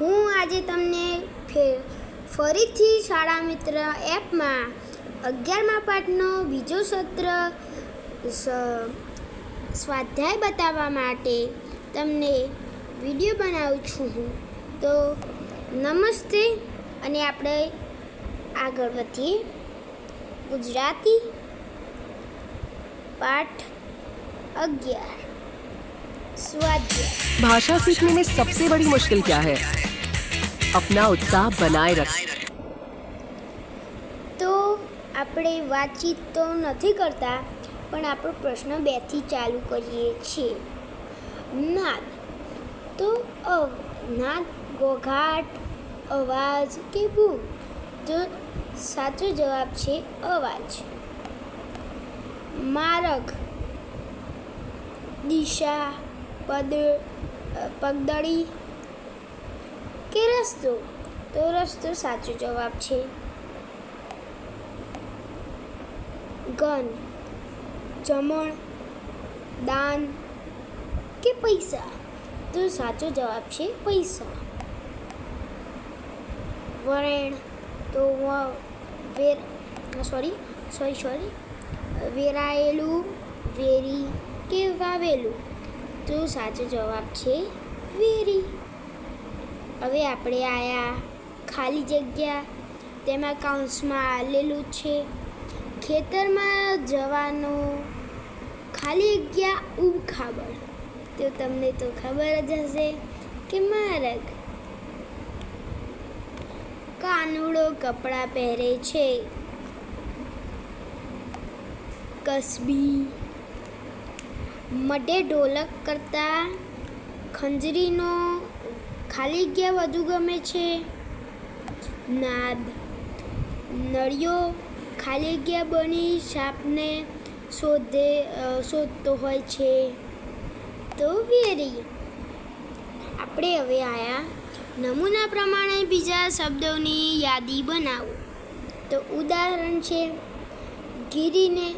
હું આજે તમને ફરીથી શાળા મિત્ર એપમાં અગિયારમા પાઠનો બીજો સત્ર સ્વાધ્યાય બતાવવા માટે તમને વીડિયો બનાવું છું હું. તો નમસ્તે અને આપણે આગળ વધીએ. ગુજરાતી પાઠ અગિયાર. भाषा सीखने में सबसे बड़ी मुश्किल क्या है अपना उत्साह बनाए रख તો આપણે વાતચીત તો નથી કરતા પણ આપણો પ્રશ્ન બેથી ચાલુ કરીએ છીએ નાદ તો અવ નાદ ઘોઘાટ અવાજ કે બૂમ તો સાચો જવાબ છે અવાજ માર્ગ દિશા પદ પગદળી. કે રસ્તો? તો રસ્તો સાચો જવાબ છે. ગન જમણ, દાન કે પૈસા? તો સાચો જવાબ છે પૈસા. વરેણ, તો વેર સોરી સોરી સોરી વેરાયેલું, વેરી કે વાવેલું? તો સાચો જવાબ છે વેરી. હવે આપણે આયા ખાલી જગ્યા, તેમાં કાઉન્સમાં આલેલું છે. ખેતરમાં જવાનો ખાલી જગ્યા ઉખાબળ તો તમને તો ખબર જ હશે કે મારગ કાનુડો કપડાં પહેરે છે. કસબી મઢે ઢોલક કરતા ખંજરીનો ખાલી ગયા વધુ ગમે છે? નાદ. નળિયો ખાલી ગયા બની સાપને શોધે શોધતો હોય છે? તો વેરી. આપણે હવે આયા નમૂના પ્રમાણે બીજા શબ્દોની યાદી બનાવો. તો ઉદાહરણ છે, ગીરીને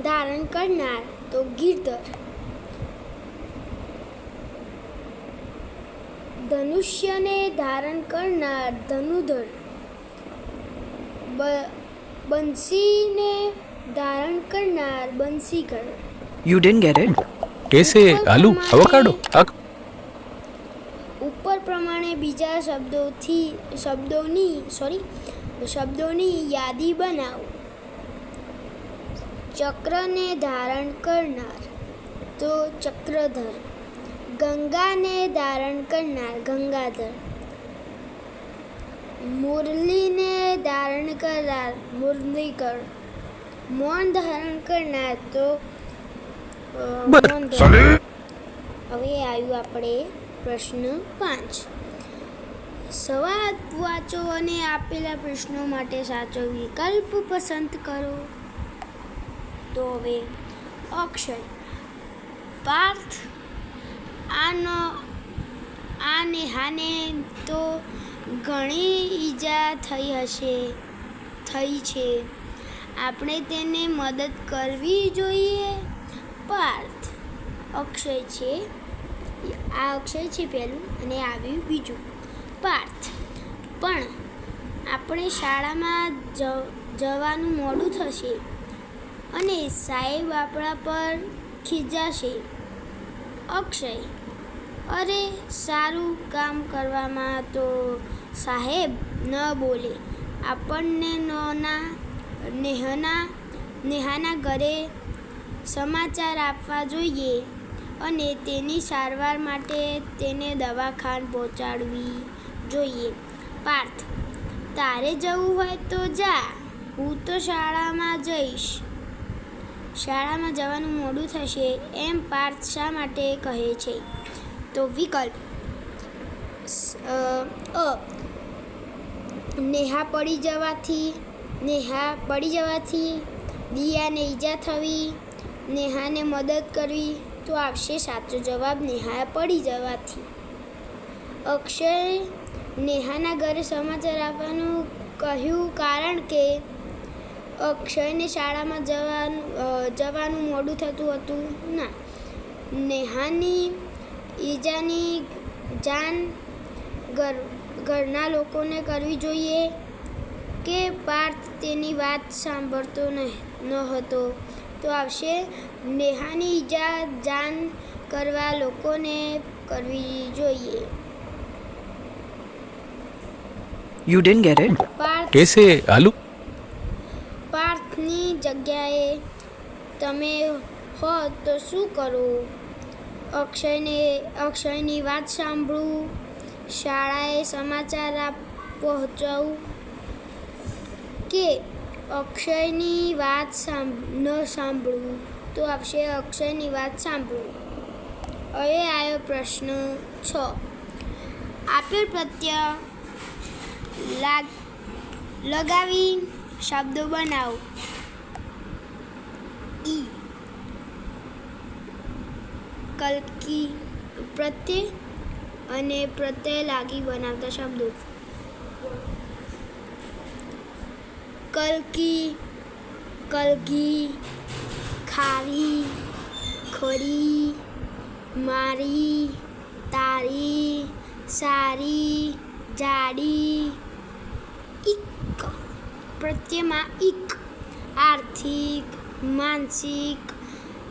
ધારણ કરનાર. તો ગિરધર. ધનુષ્યને ધારણ કરનાર ધનુધર. બંસીને ધારણ કરનાર બંસીઘર યુ ડિડન્ટ ગેટ ઇટ કેસે આલુ અવોકાડો ઉપર પ્રમાણે બીજા શબ્દોથી શબ્દોની સોરી શબ્દોની યાદી બનાવો. ચક્રને ધારણ કરનાર. તો ચક્રધર. ગંગાને ધારણ કરનાર ગંગાધર. મુરલીને ધારણ કરનાર મુરલીકર મૌન ધારણ કરનાર તો. હવે આવ્યું આપણે પ્રશ્ન પાંચ. સવાદ વાંચો અને આપેલા પ્રશ્નો માટે સાચો વિકલ્પ પસંદ કરો. હવે અક્ષય પાર્થ આનો આ નેહાને તો ઘણી ઈજા થઈ હશે, થઈ છે. આપણે તેને મદદ કરવી જોઈએ. પાર્થ અક્ષય છે. આ અક્ષય છે પહેલું અને આવ્યું બીજું. પાર્થ પણ આપણે શાળામાં જવાનું મોડું થશે. અને સાહેબ આપણા પર ખીજાશે. અક્ષય, અરે સારું કામ કરવામાં તો સાહેબ ન બોલે. આપણને નોના નેહના, નેહાના ઘરે સમાચાર આપવા જોઈએ અને તેની સારવાર માટે તેને દવાખાન પહોંચાડવી જોઈએ. પાર્થ, તારે જવું હોય તો જા. હું તો શાળામાં જઈશ. શાળામાં જવાનું મોડું થશે એમ પાર્થ શા માટે કહે છે? તો વિકલ્પ. અ, નેહા પડી જવાથી નેહા પડી જવાથી દિયાને ઈજા થવી નેહાને મદદ કરવી તો આવશે સાચો જવાબ નેહા પડી જવાથી. અક્ષય નેહાના ઘરે સમાચાર આપવાનું કહ્યું કારણ કે અક્ષયને શાળામાં જવાનું અ, જવાનું મોડું થતું હતું ના નેહાની ઈજાની જાન ઘર ઘરના લોકોને કરવી જોઈએ કે પાર્થ તેની વાત સાંભળતો ન ન હતો તો આવશે નેહાની ઈજા જાન કરવા લોકોને કરવી જોઈએ You didn't get it? Parth कैसे आलू પાર્થની જગ્યાએ તમે હો તો શું કરો? અક્ષયને, અક્ષયની વાત સાંભળવું શાળાએ સમાચાર આપ પહોંચાવું કે અક્ષયની વાત ન સાંભળવું તો આવશે અક્ષયની વાત સાંભળવું હવે આવ્યો પ્રશ્ન છ. આપેલ પ્રત્યય લાગ, લગાવી શબ્દો બનાવો. ઈ કલકી પ્રત્યે અને પ્રત્યય લાગી બનાવતા શબ્દો. કલકી, કલગી, ખારી, ખરી, મારી, તારી, સારી, જાડી. ઇક પ્રત્યેમાં ઇક આર્થિક માનસિક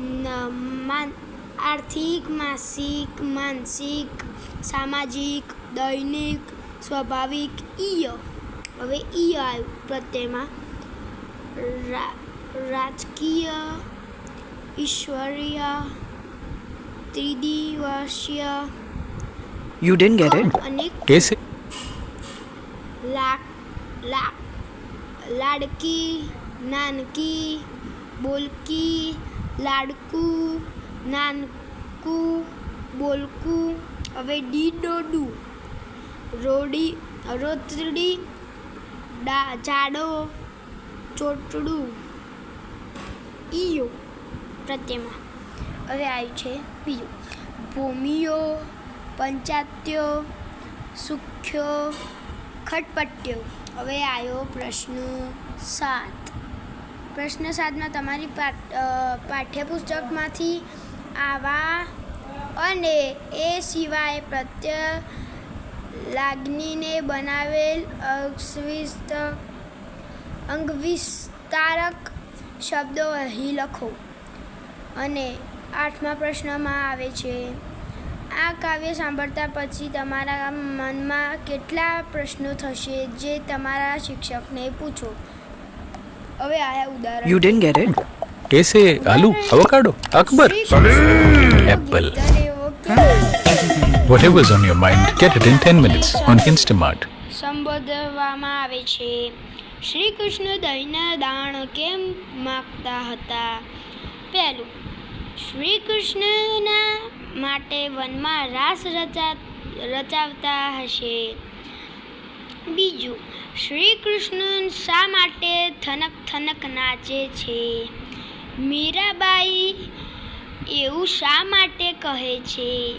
ન- માન આર્થિક માસિક માનસિક સામાજિક દૈનિક સ્વાભાવિક ઈય હવે ઈય આવ્યું પ્રત્યેમાં. રા- રાજકીય ઈશ્વરીય ત્રિદિવસીય You didn't get it? અને कैसे લાક લાક લાડકી નાનકી બોલકી, લાડકું, નાનકું, બોલકું, હવે ડી ડોડું રોડી રોતડી ડા, જાડો, ચોટડું, ઈયો, પ્રત્યેમાં. હવે આવ્યું છે બીજું. ભૂમિયો પંચાત્યો, સુખ્યો, ખટપટ્યો. હવે આવ્યો પ્રશ્ન સાત. પ્રશ્ન સાતમાં તમારી પાઠ પાઠ્યપુસ્તકમાંથી આવા અને એ સિવાય પ્રત્યય લાગણીને બનાવેલ અવિસ્ત અંગવિસ્તારક શબ્દો અહીં લખો. અને આઠમા પ્રશ્નમાં આવે છે, આ કાવ્ય સાંભળતા પછી તમારા મનમાં કેટલા પ્રશ્નો થશે? જે તમારા શિક્ષકને પૂછો. હવે આયા ઉદાહરણ. યુ ડિડન્ટ ગેટ ઇટ કેસે aloo? Avocado? Akbar? Apple whatever's on your mind get it in 10 minutes on Instamart સંબોધવામાં આવે છે શ્રી કૃષ્ણ દહીંના દાણ કેમ માગતા હતા? પહેલું શ્રી કૃષ્ણના માટે વનમાં રાસ રચા રચાવતા હશે. બીજું શ્રી કૃષ્ણ શા માટે થનક થનક નાચે છે? મીરાબાઈ એવું શા માટે કહે છે?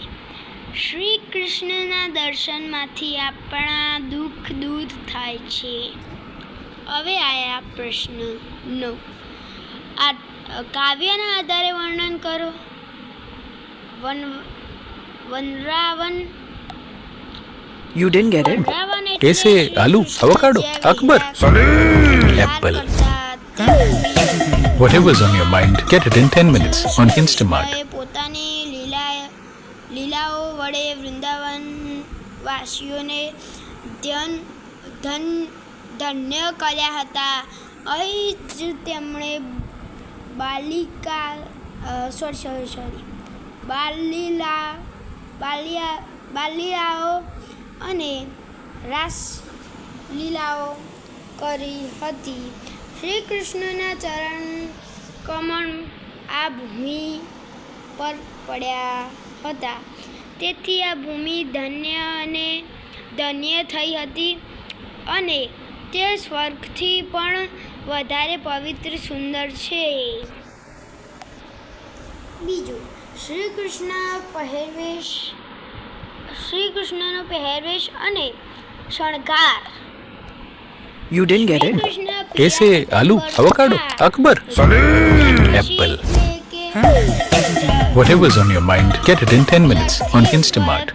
શ્રી કૃષ્ણના દર્શનમાંથી આપણા દુઃખ દૂર થાય છે. હવે આયા પ્રશ્ન નો આ કાવ્યના આધારે વર્ણન કરો. વન વનરાવન યુ ડિડન્ટ ગેટ ઇટ કેસે aloo avocado Akbar? Apple Whatever's on your mind, get it in 10 minutes on Instamart. પોતાની લીલા લીલાઓ વડે વૃંદાવન વાસીઓને ધન ધન ધન્ય કર્યા હતા. અહીં જ તેમણે બાલિકા સોરી સોરી સોરી બાલીલા બાલિયા બાલિયાઓ અને રાસ લીલાઓ કરી હતી. શ્રી કૃષ્ણના ચરણ કમળ આ ભૂમિ પર પડ્યા હતા. તેથી આ ભૂમિ ધન્ય અને ધન્ય થઈ હતી અને તે સ્વર્ગથી પણ વધારે પવિત્ર સુંદર છે. બીજું શ્રી કૃષ્ણ પહેરવેશ શ્રી કૃષ્ણનો પહેરવેશ અને શણગાર. યુ ડિડન્ટ ગેટ ઇટ કેસે aloo avocado Akbar. Apple Whatever's on your mind, get it in 10 minutes on Instamart.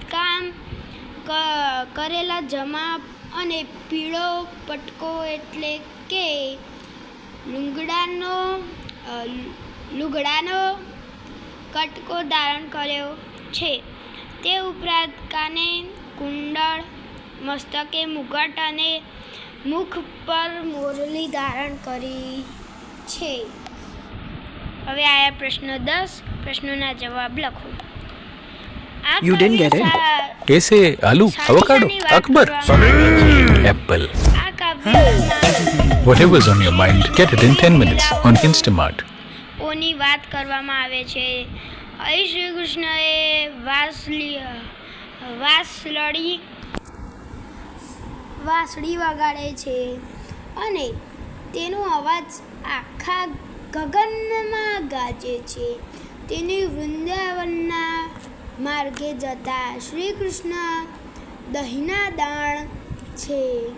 કરેલા જમા અને પીળો પટકો એટલે કે લુંગડાનો લુગડાનો કટકો ધારણ કર્યો છે. તે ઉપરાંત કાને કુંડળ મસ્તકે મુગટ અને મુખ પર મોરલી ધારણ કરી છે. હવે આયા પ્રશ્ન દસ. પ્રશ્નોના જવાબ લખો. યુ ડેન્ટ ગેટ ઇટ કેસે? Aloo? Avocado Akbar? Apple Whatever is on your mind, get it in 10 minutes on Instamart. ઓની વાત કરવામાં આવે છે. અહીં શ્રી કૃષ્ણએ વાસલી વાસલડી વાંસળી વગાડે છે. અને તેનો અવાજ આખા ગગનમાં ગાજે છે. તેની વૃંદાવનના માર્ગે જતા શ્રી કૃષ્ણ દહીંના દાણ છે,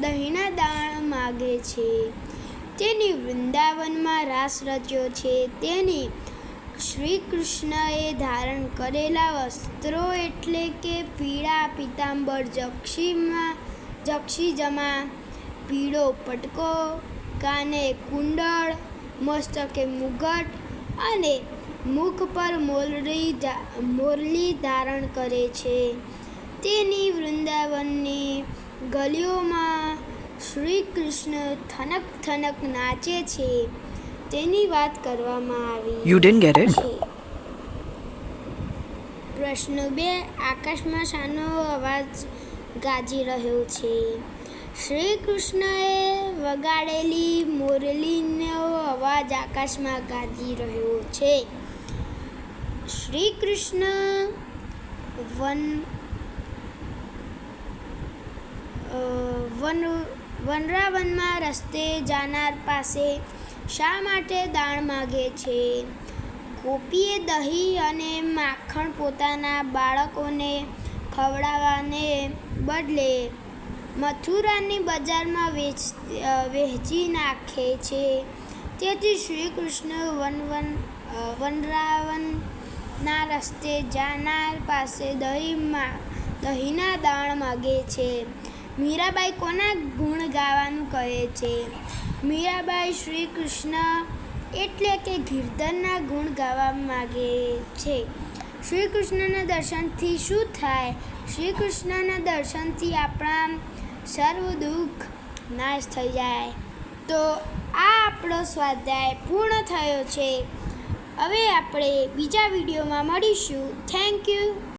દહીંના દાણ માગે છે. તેની વૃંદાવનમાં રાસ રચ્યો છે. તેની શ્રી કૃષ્ણએ ધારણ કરેલા વસ્ત્રો એટલે કે પીળા પીતાંબર, જક્ષીમાં, જક્ષીજમા, પીળો પટકો, કાને કુંડળ, મસ્તકે મુગટ અને મુખ પર મોરલી મોરલી ધારણ કરે છે. તેની વૃંદાવનની ગલીઓમાં શ્રી કૃષ્ણ થનક થનક નાચે છે. તેની વાત કરવામાં આવી યુ ડિડન્ટ ગેટ ઇટ પ્રશ્ન બે આકાશમાં શાનો અવાજ ગાજી રહ્યો છે. શ્રી કૃષ્ણએ વગાડેલી મોરલીનો અવાજ આકાશમાં ગાજી રહ્યો છે. શ્રી કૃષ્ણ વન વન વનરાવનમાં રસ્તે જાનાર પાસે શા માટે દાણ માગે છે? ગોપીએ દહીં અને માખણ પોતાના બાળકોને ખવડાવવાને બદલે મથુરાની બજારમાં વેચ વહેંચી નાખે છે. તેથી શ્રી કૃષ્ણ વન વન વનરાવનના રસ્તે જાનાર પાસે દહીંમાં દહીંના દાણ માગે છે. મીરાબાઈ કોના ગુણ ગાવાનું કહે છે? મીરાબાઈ શ્રી કૃષ્ણ એટલે કે ગીર્ધનના ગુણ ગાવા માગે છે. શ્રી કૃષ્ણના દર્શનથી શું થાય? શ્રી કૃષ્ણના દર્શનથી આપણા સર્વ દુઃખ નાશ થઈ જાય. તો આ આપણો સ્વાધ્યાય પૂર્ણ થયો છે. હવે આપણે બીજા વિડીયોમાં મળીશું. Thank you.